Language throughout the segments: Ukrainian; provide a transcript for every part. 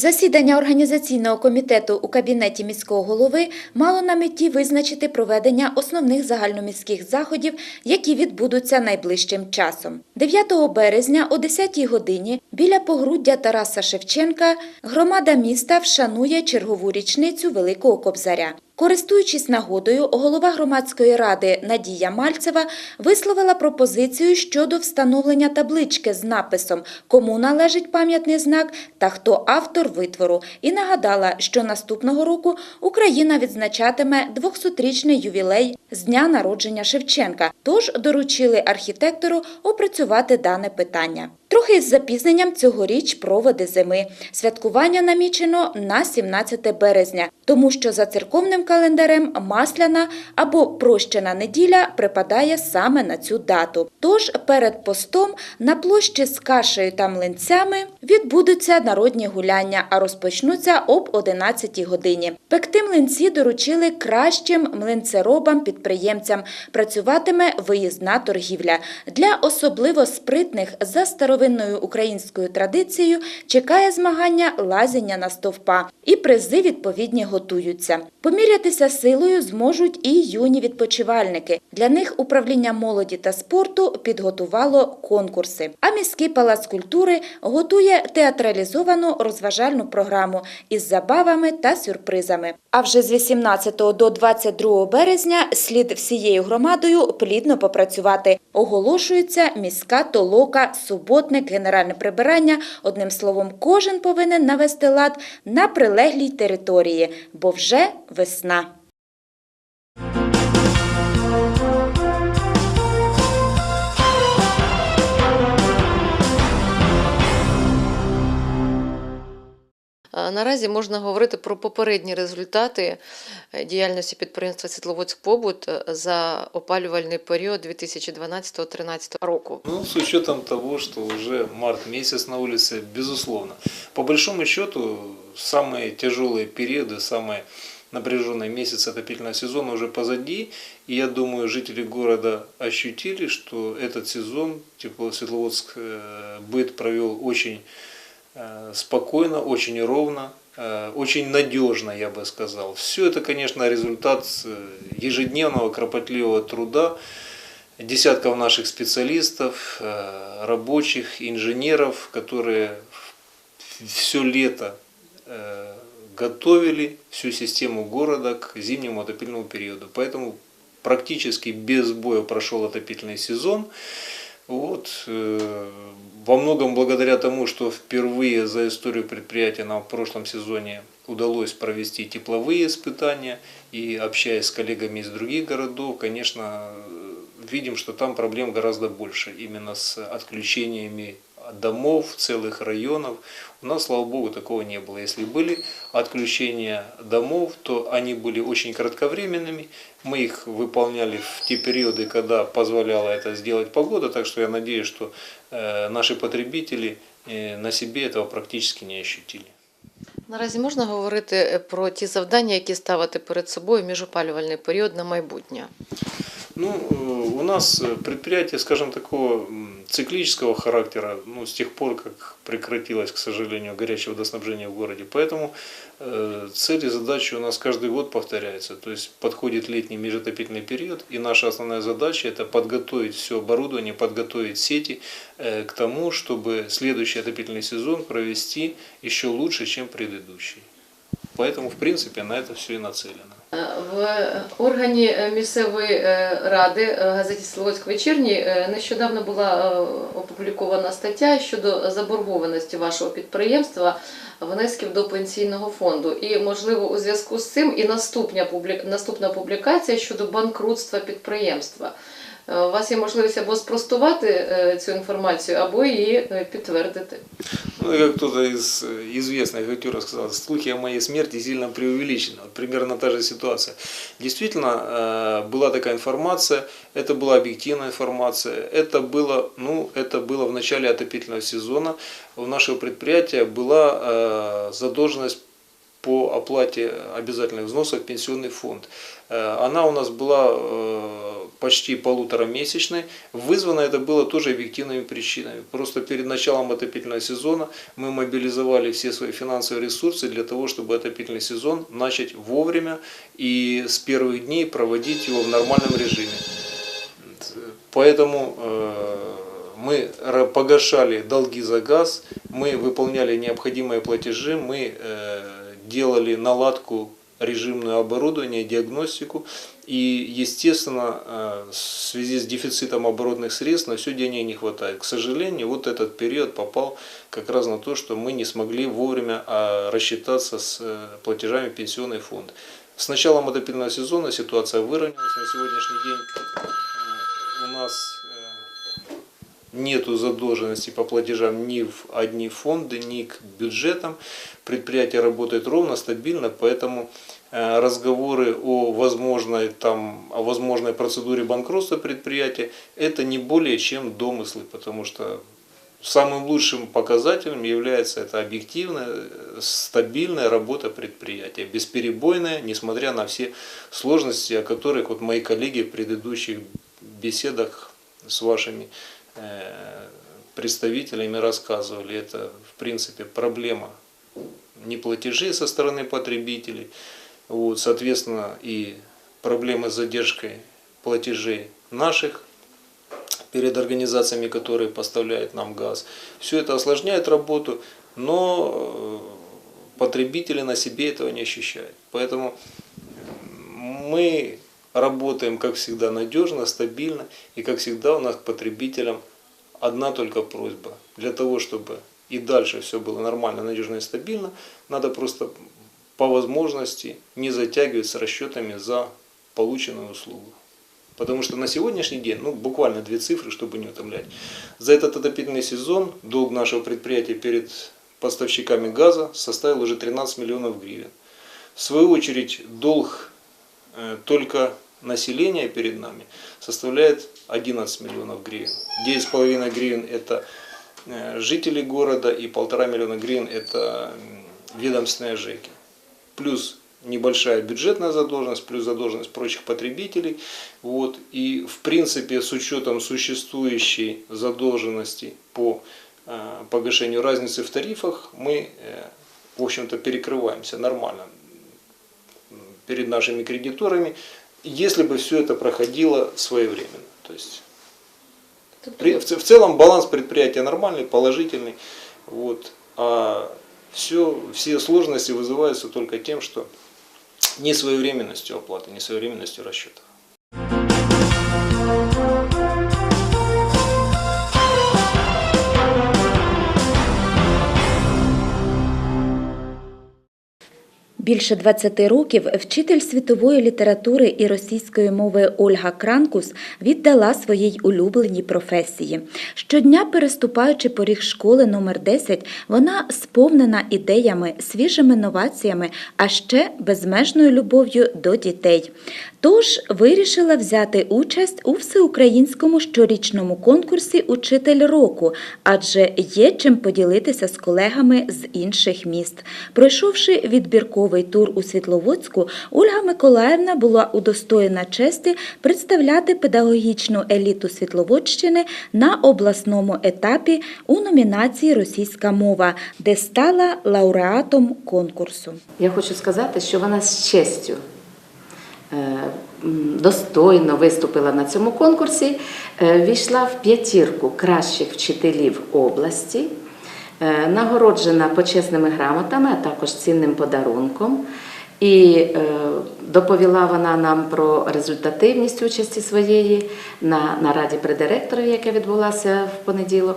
Засідання організаційного комітету у кабінеті міського голови мало на меті визначити проведення основних загальноміських заходів, які відбудуться найближчим часом. 9 березня о 10 годині біля погруддя Тараса Шевченка громада міста вшанує чергову річницю Великого Кобзаря. Користуючись нагодою, голова громадської ради Надія Мальцева висловила пропозицію щодо встановлення таблички з написом «Кому належить пам'ятний знак» та «Хто автор витвору» і нагадала, що наступного року Україна відзначатиме 200-річний ювілей з дня народження Шевченка, тож доручили архітектору опрацювати дане питання. Трохи з запізненням цьогоріч проводи зими. Святкування намічено на 17 березня, тому що за церковним календарем масляна або прощена неділя припадає саме на цю дату. Тож перед постом на площі з кашею та млинцями відбудуться народні гуляння, а розпочнуться об 11 годині. Пекти млинці доручили кращим млинцеробам-підприємцям. Працюватиме виїзна торгівля. Для особливо спритних за старовинною українською традицією чекає змагання лазіння на стовпа. І призи відповідні готуються. Помірятися силою зможуть і юні відпочивальники. Для них управління молоді та спорту підготувало конкурси. А міський палац культури готує театралізовану розважальну програму із забавами та сюрпризами. А вже з 18 до 22 березня слід всією громадою плідно попрацювати. Оголошується міська толока, суботник, генеральне прибирання. Одним словом, кожен повинен навести лад на прилеглій території, бо вже весна. А Наразі можна говорити про попередні результати е, діяльності підприємства Світловодськ-Побут е, за опалювальний період 2012-2013 року. Ну, с учетом того, что уже март месяц на улице, безусловно. По большому счету, самые тяжелые периоды, самые напряженные месяцы отопительного сезона уже позади. И я думаю, жители города ощутили, что этот сезон тепло Светловодск э, быт провел очень э, спокойно, очень ровно, э, очень надежно, я бы сказал. Все это, конечно, результат ежедневного кропотливого труда десятков наших специалистов, рабочих, инженеров, которые все лето готовили всю систему города к зимнему отопительному периоду. Поэтому практически без боя прошел отопительный сезон. Вот, э, во многом благодаря тому, что впервые за историю предприятия нам в прошлом сезоне удалось провести тепловые испытания и общаясь с коллегами из других городов, конечно, э, видим, что там проблем гораздо больше именно с отключениями домов, целых районов. У нас, слава богу, такого не было. Если были отключения домов, то они были очень кратковременными. Мы их выполняли в те периоды, когда позволяла это сделать погода. Так что я надеюсь, что э, наши потребители э, на себе этого практически не ощутили. Наразі можна говорити е, про ті завдання, які ставити перед собою в міжопалювальний період на майбутнє. Ну, э, у нас э, предприятие, скажем, такого м, циклического характера, ну, с тех пор, как прекратилось, к сожалению, горячее водоснабжение в городе. Поэтому э, цели и задачи у нас каждый год повторяются. То есть подходит летний межотопительный период, и наша основная задача это подготовить все оборудование, подготовить сети э, к тому, чтобы следующий отопительный сезон провести еще лучше, чем предыдущий. Поэтому, в принципе, на это все и нацелено. В органі е, місцевої е, ради е, газеті Словоцьк вечірній нещодавно була опублікована стаття щодо заборгованості вашого підприємства внесків до пенсійного фонду. І, можливо, у зв'язку з цим і наступна публі- наступна публікація щодо банкрутства підприємства. У вас є можливість або спростувати цю інформацію, або її підтвердити. Ну, как кто-то из э, известных актеров сказал, слухи о моей смерти сильно преувеличены. Вот примерно та же ситуация. Действительно, э, была такая информация, это была объективная информация, это было, ну, это было в начале отопительного сезона. У нашего предприятия была э, задолженность по оплате обязательных взносов в пенсионный фонд. Она у нас была почти полуторамесячной. Вызвано это было тоже объективными причинами. Просто перед началом отопительного сезона мы мобилизовали все свои финансовые ресурсы для того, чтобы отопительный сезон начать вовремя и с первых дней проводить его в нормальном режиме. Поэтому э, мы погашали долги за газ, мы выполняли необходимые платежи, мы э, делали наладку режимного оборудования, диагностику. И, естественно, э, в связи с дефицитом оборотных средств на все денег не хватает. К сожалению, вот этот период попал как раз на то, что мы не смогли вовремя а, рассчитаться с э, платежами пенсионный фонд. С началом отопительного сезона ситуация выровнялась. На сегодняшний день э, у нас нету задолженности по платежам ни в одни фонды, ни к бюджетам. Предприятие работает ровно, стабильно, поэтому э, разговоры о возможной, там, о возможной процедуре банкротства предприятия это не более чем домыслы, потому что самым лучшим показателем является это объективная, стабильная работа предприятия, бесперебойная, несмотря на все сложности, о которых вот мои коллеги в предыдущих беседах с вашими представителями рассказывали. Это, в принципе, проблема неплатежей со стороны потребителей, вот, соответственно, и проблемы с задержкой платежей наших перед организациями, которые поставляют нам газ. Все это осложняет работу, но э, потребители на себе этого не ощущают. Поэтому мы работаем, как всегда, надежно, стабильно, и, как всегда, у нас к потребителям одна только просьба. Для того, чтобы и дальше все было нормально, надежно и стабильно, надо просто по возможности не затягивать с расчетами за полученную услугу. Потому что на сегодняшний день, ну буквально две цифры, чтобы не утомлять. За этот отопительный сезон долг нашего предприятия перед поставщиками газа составил уже 13 миллионов гривен. В свою очередь долг только населения перед нами составляет 11 миллионов гривен. 9,5 гривен это э, жители города и полтора миллиона гривен это ведомственные ЖЭКи. Плюс небольшая бюджетная задолженность, плюс задолженность прочих потребителей. Вот. И в принципе с учетом существующей задолженности по э, погашению разницы в тарифах мы э, в общем-то перекрываемся нормально перед нашими кредиторами, если бы все это проходило своевременно. То есть при- в, в целом баланс предприятия нормальный, положительный. Вот. А все, все сложности вызываются только тем, что несвоевременностью оплаты, несвоевременностью расчета. Більше 20 років вчитель світової літератури і російської мови Ольга Кранкус віддала своїй улюбленій професії. Щодня, переступаючи поріг школи номер 10, вона сповнена ідеями, свіжими новаціями, а ще безмежною любов'ю до дітей. Тож вирішила взяти участь у всеукраїнському щорічному конкурсі Учитель року, адже є чим поділитися з колегами з інших міст. Пройшовши відбірковий тур у Світловодську, Ольга Миколаївна була удостоєна честі представляти педагогічну еліту Світловодщини на обласному етапі у номінації Російська мова, де стала лауреатом конкурсу. Я хочу сказати, що вона з честю е, достойно виступила на цьому конкурсі, е, війшла в п'ятірку кращих вчителів області, нагороджена почесними грамотами, а також цінним подарунком. І е, доповіла вона нам про результативність участі своєї на нараді при директорі, яка відбулася в понеділок.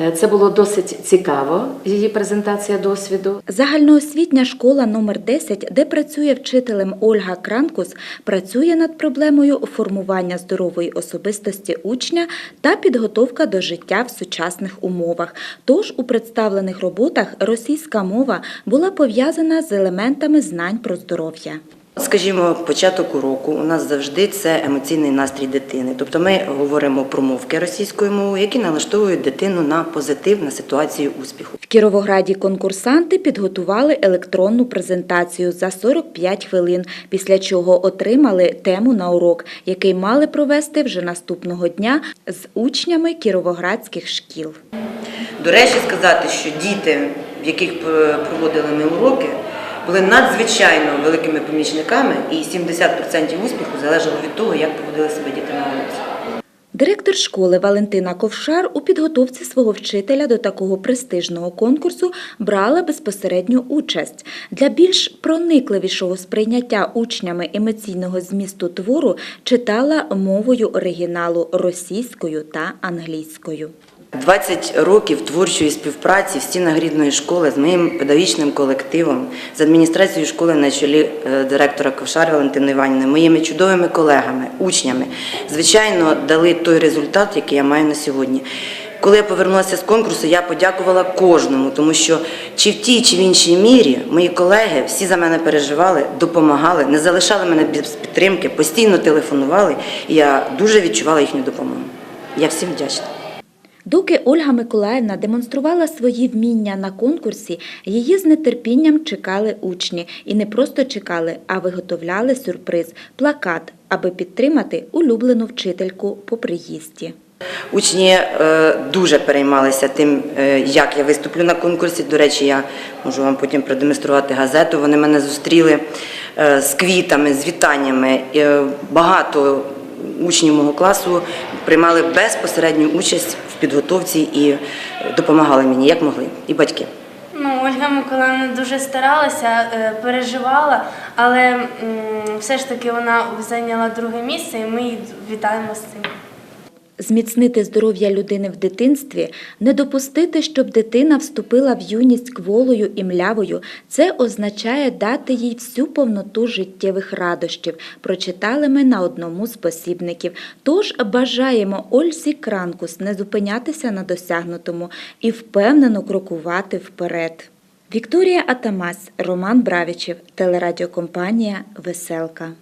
Е, Це було досить цікаво, її презентація досвіду. Загальноосвітня школа номер 10, де працює вчителем Ольга Кранкус, працює над проблемою формування здорової особистості учня та підготовка до життя в сучасних умовах. Тож у представлених роботах російська мова була пов'язана з елементами знань про здоров'я. Скажімо, початок уроку у нас завжди це емоційний настрій дитини. Тобто ми говоримо промовки російською мовою, які налаштовують дитину на позитив, на ситуацію успіху. В Кіровограді конкурсанти підготували електронну презентацію за 45 хвилин, після чого отримали тему на урок, який мали провести вже наступного дня з учнями кіровоградських шкіл. До речі, сказати, що діти, в яких проводили ми уроки, були надзвичайно великими помічниками, і 70% успіху залежало від того, як поводили себе діти на вулиці. Директор школи Валентина Ковшар у підготовці свого вчителя до такого престижного конкурсу брала безпосередню участь. Для більш проникливішого сприйняття учнями емоційного змісту твору читала мовою оригіналу російською та англійською. 20 років творчої співпраці в стінах рідної школи з моїм педагогічним колективом, з адміністрацією школи на чолі е, директора Ковшар Валентини Іванівни, моїми чудовими колегами, учнями, звичайно, дали той результат, який я маю на сьогодні. Коли я повернулася з конкурсу, я подякувала кожному, тому що чи в тій, чи в іншій мірі мої колеги всі за мене переживали, допомагали, не залишали мене без підтримки, постійно телефонували, і я дуже відчувала їхню допомогу. Я всім вдячна. Доки Ольга Миколаївна демонструвала свої вміння на конкурсі, її з нетерпінням чекали учні. І не просто чекали, а виготовляли сюрприз – плакат, аби підтримати улюблену вчительку по приїзді. Учні е, дуже переймалися тим, е, як я виступлю на конкурсі. До речі, я можу вам потім продемонструвати газету. Вони мене зустріли е, з квітами, з вітаннями. Багато учнів мого класу приймали безпосередню участь в підготовці і допомагали мені, як могли, і батьки. Ну, Ольга Миколаївна дуже старалася, е, переживала, але все ж таки вона зайняла друге місце, і ми її вітаємо з цим. Зміцнити здоров'я людини в дитинстві, не допустити, щоб дитина вступила в юність кволою і млявою – це означає дати їй всю повноту життєвих радощів, прочитали ми на одному з посібників. Тож бажаємо Ользі Кранкус не зупинятися на досягнутому і впевнено крокувати вперед. Вікторія Атамась, Роман Бравічев, телерадіокомпанія «Веселка».